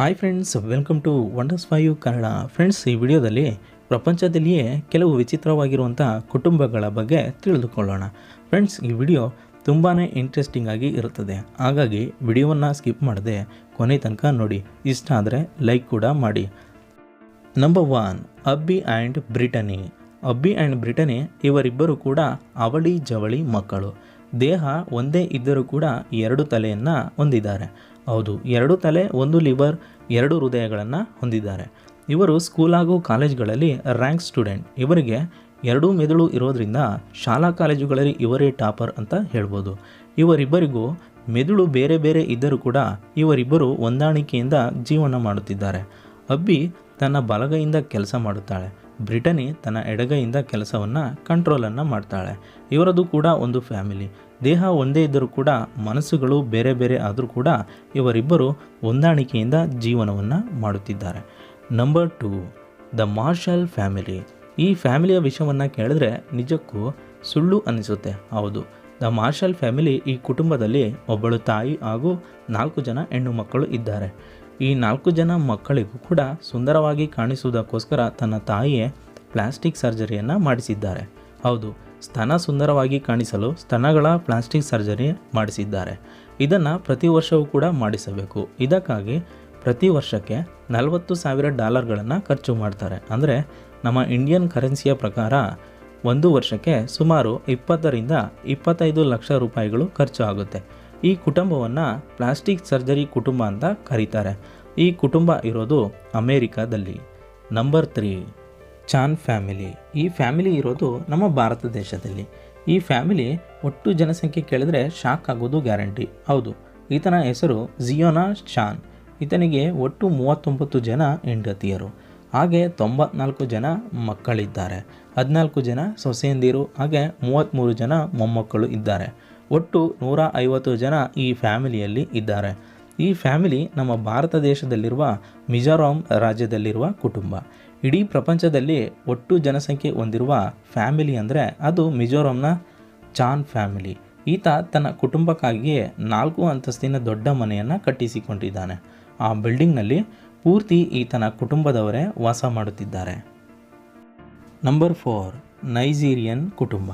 Hi friends welcome to wonders five Kannada friends ಈ ವಿಡಿಯೋದಲ್ಲಿ ಪ್ರಪಂಚದಲ್ಲಿಯೇ ಕೆಲವು ವಿಚಿತ್ರವಾಗಿರುವಂಥ ಕುಟುಂಬಗಳ ಬಗ್ಗೆ ತಿಳಿದುಕೊಳ್ಳೋಣ. ಫ್ರೆಂಡ್ಸ್ ಈ ವಿಡಿಯೋ ತುಂಬಾ ಇಂಟ್ರೆಸ್ಟಿಂಗ್ ಆಗಿ ಇರುತ್ತದೆ. ಹಾಗಾಗಿ ವಿಡಿಯೋವನ್ನು ಸ್ಕಿಪ್ ಮಾಡದೆ ಕೊನೆ ತನಕ ನೋಡಿ. ಇಷ್ಟ ಆದರೆ ಲೈಕ್ ಕೂಡ ಮಾಡಿ. Number one Abby and Brittany Abby and Brittany ಇವರಿಬ್ಬರು ಕೂಡ ಅವಳಿ ಜವಳಿ ಮಕ್ಕಳು. ದೇಹ ಒಂದೇ ಇದ್ದರೂ ಕೂಡ ಎರಡು ತಲೆಯನ್ನು ಹೊಂದಿದ್ದಾರೆ. ಹೌದು, ಎರಡು ತಲೆ, ಒಂದು ಲಿವರ್, ಎರಡು ಹೃದಯಗಳನ್ನು ಹೊಂದಿದ್ದಾರೆ. ಇವರು ಸ್ಕೂಲ್ ಹಾಗೂ ಕಾಲೇಜ್ಗಳಲ್ಲಿ ರ್ಯಾಂಕ್ ಸ್ಟೂಡೆಂಟ್. ಇವರಿಗೆ ಎರಡೂ ಮೆದುಳು ಇರೋದ್ರಿಂದ ಶಾಲಾ ಕಾಲೇಜುಗಳಲ್ಲಿ ಇವರೇ ಟಾಪರ್ ಅಂತ ಹೇಳ್ಬೋದು. ಇವರಿಬ್ಬರಿಗೂ ಮೆದುಳು ಬೇರೆ ಬೇರೆ ಇದ್ದರೂ ಕೂಡ ಇವರಿಬ್ಬರು ಹೊಂದಾಣಿಕೆಯಿಂದ ಜೀವನ ಮಾಡುತ್ತಿದ್ದಾರೆ. ಅಬ್ಬಿ ತನ್ನ ಬಲಗೈಯಿಂದ ಕೆಲಸ ಮಾಡುತ್ತಾಳೆ. ಬ್ರಿಟನಿ ತನ್ನ ಎಡಗೈಯಿಂದ ಕೆಲಸವನ್ನು, ಕಂಟ್ರೋಲನ್ನು ಮಾಡ್ತಾಳೆ. ಇವರದು ಕೂಡ ಒಂದು ಫ್ಯಾಮಿಲಿ. ದೇಹ ಒಂದೇ ಇದ್ದರೂ ಕೂಡ, ಮನಸ್ಸುಗಳು ಬೇರೆ ಬೇರೆ ಆದರೂ ಕೂಡ ಇವರಿಬ್ಬರು ಹೊಂದಾಣಿಕೆಯಿಂದ ಜೀವನವನ್ನು ಮಾಡುತ್ತಿದ್ದಾರೆ. Number two the Marshall family ಈ ಫ್ಯಾಮಿಲಿಯ ವಿಷಯವನ್ನು ಕೇಳಿದ್ರೆ ನಿಜಕ್ಕೂ ಸುಳ್ಳು ಅನಿಸುತ್ತೆ. ಹೌದು. ದ ಮಾರ್ಷಲ್ ಫ್ಯಾಮಿಲಿ ಈ ಕುಟುಂಬದಲ್ಲಿ ಒಬ್ಬಳು ತಾಯಿ ಹಾಗೂ ನಾಲ್ಕು ಜನ ಹೆಣ್ಣು ಮಕ್ಕಳು ಇದ್ದಾರೆ. ಈ ನಾಲ್ಕು ಜನ ಮಕ್ಕಳಿಗೂ ಕೂಡ ಸುಂದರವಾಗಿ ಕಾಣಿಸುವುದಕ್ಕೋಸ್ಕರ ತನ್ನ ತಾಯಿಯೇ ಪ್ಲಾಸ್ಟಿಕ್ ಸರ್ಜರಿಯನ್ನು ಮಾಡಿಸಿದ್ದಾರೆ. ಹೌದು, ಸ್ತನ ಸುಂದರವಾಗಿ ಕಾಣಿಸಲು ಸ್ತನಗಳ ಪ್ಲಾಸ್ಟಿಕ್ ಸರ್ಜರಿ ಮಾಡಿಸಿದ್ದಾರೆ. ಇದನ್ನು ಪ್ರತಿ ವರ್ಷವೂ ಕೂಡ ಮಾಡಿಸಬೇಕು. ಇದಕ್ಕಾಗಿ ಪ್ರತಿ ವರ್ಷಕ್ಕೆ ನಲವತ್ತು ಸಾವಿರ ಡಾಲರ್ಗಳನ್ನು ಖರ್ಚು ಮಾಡ್ತಾರೆ. ಅಂದರೆ ನಮ್ಮ ಇಂಡಿಯನ್ ಕರೆನ್ಸಿಯ ಪ್ರಕಾರ ಒಂದು ವರ್ಷಕ್ಕೆ ಸುಮಾರು ಇಪ್ಪತ್ತರಿಂದ ಇಪ್ಪತ್ತೈದು ಲಕ್ಷ ರೂಪಾಯಿಗಳು ಖರ್ಚು ಆಗುತ್ತೆ. ಈ ಕುಟುಂಬವನ್ನು ಪ್ಲಾಸ್ಟಿಕ್ ಸರ್ಜರಿ ಕುಟುಂಬ ಅಂತ ಕರೀತಾರೆ. ಈ ಕುಟುಂಬ ಇರೋದು ಅಮೇರಿಕಾದಲ್ಲಿ. Number three, Chan family. ಈ ಫ್ಯಾಮಿಲಿ ಇರೋದು ನಮ್ಮ ಭಾರತ ದೇಶದಲ್ಲಿ. ಈ ಫ್ಯಾಮಿಲಿ ಒಟ್ಟು ಜನಸಂಖ್ಯೆ ಕೇಳಿದ್ರೆ ಶಾಕ್ ಆಗೋದು ಗ್ಯಾರಂಟಿ. ಹೌದು, ಈತನ ಹೆಸರು ಜಿಯೋನಾ ಚಾನ್. ಈತನಿಗೆ ಒಟ್ಟು ಮೂವತ್ತೊಂಬತ್ತು ಜನ ಹೆಂಡತಿಯರು. ಹಾಗೆ ತೊಂಬತ್ನಾಲ್ಕು ಜನ ಮಕ್ಕಳಿದ್ದಾರೆ. ಹದಿನಾಲ್ಕು ಜನ ಸೊಸೆಯಂದಿರು, ಹಾಗೆ ಮೂವತ್ತ್ಮೂರು ಜನ ಮೊಮ್ಮಕ್ಕಳು ಇದ್ದಾರೆ. ಒಟ್ಟು ನೂರ ಐವತ್ತು ಜನ ಈ ಫ್ಯಾಮಿಲಿಯಲ್ಲಿ ಇದ್ದಾರೆ. ಈ ಫ್ಯಾಮಿಲಿ ನಮ್ಮ ಭಾರತ ದೇಶದಲ್ಲಿರುವ ಮಿಜೋರಾಂ ರಾಜ್ಯದಲ್ಲಿರುವ ಕುಟುಂಬ. ಇಡೀ ಪ್ರಪಂಚದಲ್ಲಿ ಒಟ್ಟು ಜನಸಂಖ್ಯೆ ಹೊಂದಿರುವ ಫ್ಯಾಮಿಲಿ ಅಂದರೆ ಅದು ಮಿಜೋರಾಂನ ಚಾನ್ ಫ್ಯಾಮಿಲಿ. ಈತ ತನ್ನ ಕುಟುಂಬಕ್ಕಾಗಿಯೇ ನಾಲ್ಕು ಅಂತಸ್ತಿನ ದೊಡ್ಡ ಮನೆಯನ್ನು ಕಟ್ಟಿಸಿಕೊಂಡಿದ್ದಾನೆ. ಆ ಬಿಲ್ಡಿಂಗ್ನಲ್ಲಿ ಪೂರ್ತಿ ಈತನ ಕುಟುಂಬದವರೇ ವಾಸ ಮಾಡುತ್ತಿದ್ದಾರೆ. ನಂಬರ್ ಫೋರ್, ನೈಜೀರಿಯನ್ ಕುಟುಂಬ.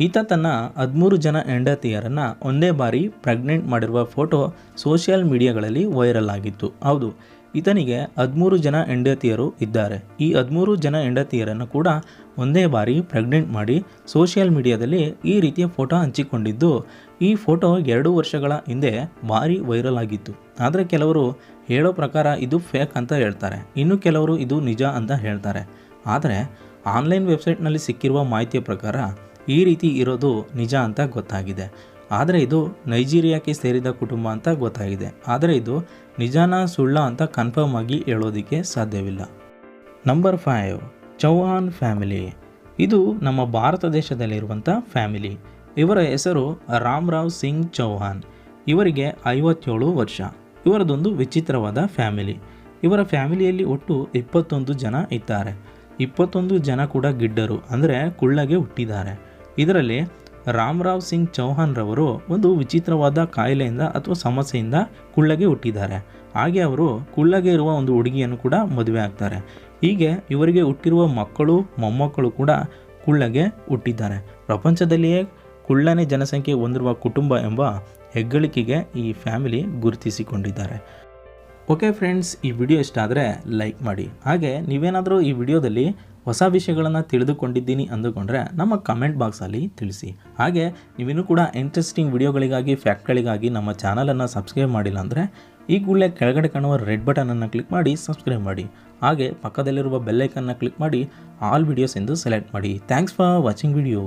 ಈತ ತನ್ನ ಹದಿಮೂರು ಜನ ಹೆಂಡತಿಯರನ್ನು ಒಂದೇ ಬಾರಿ ಪ್ರೆಗ್ನೆಂಟ್ ಮಾಡಿರುವ ಫೋಟೋ ಸೋಷಿಯಲ್ ಮೀಡಿಯಾಗಳಲ್ಲಿ ವೈರಲ್ ಆಗಿತ್ತು. ಹೌದು ಈತನಿಗೆ ಹದಿಮೂರು ಜನ ಹೆಂಡತಿಯರು ಇದ್ದಾರೆ. ಈ ಹದಿಮೂರು ಜನ ಹೆಂಡತಿಯರನ್ನು ಕೂಡ ಒಂದೇ ಬಾರಿ ಪ್ರೆಗ್ನೆಂಟ್ ಮಾಡಿ ಸೋಷಿಯಲ್ ಮೀಡಿಯಾದಲ್ಲಿ ಈ ರೀತಿಯ ಫೋಟೋ ಹಂಚಿಕೊಂಡಿದ್ದು, ಈ ಫೋಟೋ ಎರಡು ವರ್ಷಗಳ ಹಿಂದೆ ಭಾರಿ ವೈರಲ್ ಆಗಿತ್ತು. ಆದರೆ ಕೆಲವರು ಹೇಳೋ ಪ್ರಕಾರ ಇದು ಫೇಕ್ ಅಂತ ಹೇಳ್ತಾರೆ. ಇನ್ನು ಕೆಲವರು ಇದು ನಿಜ ಅಂತ ಹೇಳ್ತಾರೆ. ಆದರೆ ಆನ್ಲೈನ್ ವೆಬ್ಸೈಟ್ನಲ್ಲಿ ಸಿಕ್ಕಿರುವ ಮಾಹಿತಿಯ ಪ್ರಕಾರ ಈ ರೀತಿ ಇರೋದು ನಿಜ ಅಂತ ಗೊತ್ತಾಗಿದೆ. ಆದರೆ ಇದು ನೈಜೀರಿಯಾಕ್ಕೆ ಸೇರಿದ ಕುಟುಂಬ ಅಂತ ಗೊತ್ತಾಗಿದೆ. ಆದರೆ ಇದು ನಿಜಾನ ಸುಳ್ಳ ಅಂತ ಕನ್ಫರ್ಮ್ ಆಗಿ ಹೇಳೋದಕ್ಕೆ ಸಾಧ್ಯವಿಲ್ಲ. ನಂಬರ್ ಫೈವ್ ಚೌಹಾನ್ ಫ್ಯಾಮಿಲಿ ಇದು ನಮ್ಮ ಭಾರತ ದೇಶದಲ್ಲಿರುವಂಥ ಫ್ಯಾಮಿಲಿ ಇವರ ಹೆಸರು ರಾಮರಾವ್ ಸಿಂಗ್ ಚೌಹಾನ್ ಇವರಿಗೆ ಐವತ್ತೇಳು ವರ್ಷ. ಇವರದೊಂದು ವಿಚಿತ್ರವಾದ ಫ್ಯಾಮಿಲಿ ಇವರ ಫ್ಯಾಮಿಲಿಯಲ್ಲಿ ಒಟ್ಟು ಇಪ್ಪತ್ತೊಂದು ಜನ ಇದ್ದಾರೆ. ಇಪ್ಪತ್ತೊಂದು ಜನ ಕೂಡ ಗಿಡ್ಡರು, ಅಂದರೆ ಕುಳ್ಳಗೆ ಹುಟ್ಟಿದ್ದಾರೆ. ಇದರಲ್ಲಿ ರಾಮ್ರಾವ್ ಸಿಂಗ್ ಚೌಹಾನ್ ರವರು ಒಂದು ವಿಚಿತ್ರವಾದ ಕಾಯಿಲೆಯಿಂದ ಅಥವಾ ಸಮಸ್ಯೆಯಿಂದ ಕುಳ್ಳಗೆ ಹುಟ್ಟಿದ್ದಾರೆ. ಹಾಗೆ ಅವರು ಕುಳ್ಳಗೆ ಇರುವ ಒಂದು ಹುಡುಗಿಯನ್ನು ಕೂಡ ಮದುವೆ ಆಗ್ತಾರೆ. ಹೀಗೆ ಇವರಿಗೆ ಹುಟ್ಟಿರುವ ಮಕ್ಕಳು, ಮೊಮ್ಮಕ್ಕಳು ಕೂಡ ಕುಳ್ಳಗೆ ಹುಟ್ಟಿದ್ದಾರೆ. ಪ್ರಪಂಚದಲ್ಲಿಯೇ ಕುಳ್ಳನೆ ಜನಸಂಖ್ಯೆ ಹೊಂದಿರುವ ಕುಟುಂಬ ಎಂಬ ಹೆಗ್ಗಳಿಕೆಗೆ ಈ ಫ್ಯಾಮಿಲಿ ಗುರುತಿಸಿಕೊಂಡಿದ್ದಾರೆ. ಓಕೆ ಫ್ರೆಂಡ್ಸ್ ಈ ವಿಡಿಯೋ ಇಷ್ಟ ಆದರೆ ಲೈಕ್ ಮಾಡಿ. ಹಾಗೆ ನೀವೇನಾದರೂ ಈ ವಿಡಿಯೋದಲ್ಲಿ ಹೊಸ ವಿಷಯಗಳನ್ನು ತಿಳಿದುಕೊಂಡಿದ್ದೀನಿ ಅಂದುಕೊಂಡ್ರೆ ನಮ್ಮ ಕಮೆಂಟ್ ಬಾಕ್ಸಲ್ಲಿ ತಿಳಿಸಿ. ಹಾಗೆ ನೀವಿನ್ನೂ ಕೂಡ ಇಂಟ್ರೆಸ್ಟಿಂಗ್ ವಿಡಿಯೋಗಳಿಗಾಗಿ ಫ್ಯಾಕ್ಟ್ಗಳಿಗಾಗಿ ನಮ್ಮ ಚಾನಲನ್ನು ಸಬ್ಸ್ಕ್ರೈಬ್ ಮಾಡಿಲ್ಲ ಅಂದರೆ ಈ ಕೂಡಲೇ ಕೆಳಗಡೆ ಕಾಣುವ ರೆಡ್ ಬಟನನ್ನು ಕ್ಲಿಕ್ ಮಾಡಿ ಸಬ್ಸ್ಕ್ರೈಬ್ ಮಾಡಿ. ಹಾಗೆ ಪಕ್ಕದಲ್ಲಿರುವ ಬೆಲ್ಲೈಕನ್ನು ಕ್ಲಿಕ್ ಮಾಡಿ ಆಲ್ ವಿಡಿಯೋಸ್ ಎಂದು ಸೆಲೆಕ್ಟ್ ಮಾಡಿ. Thanks for watching video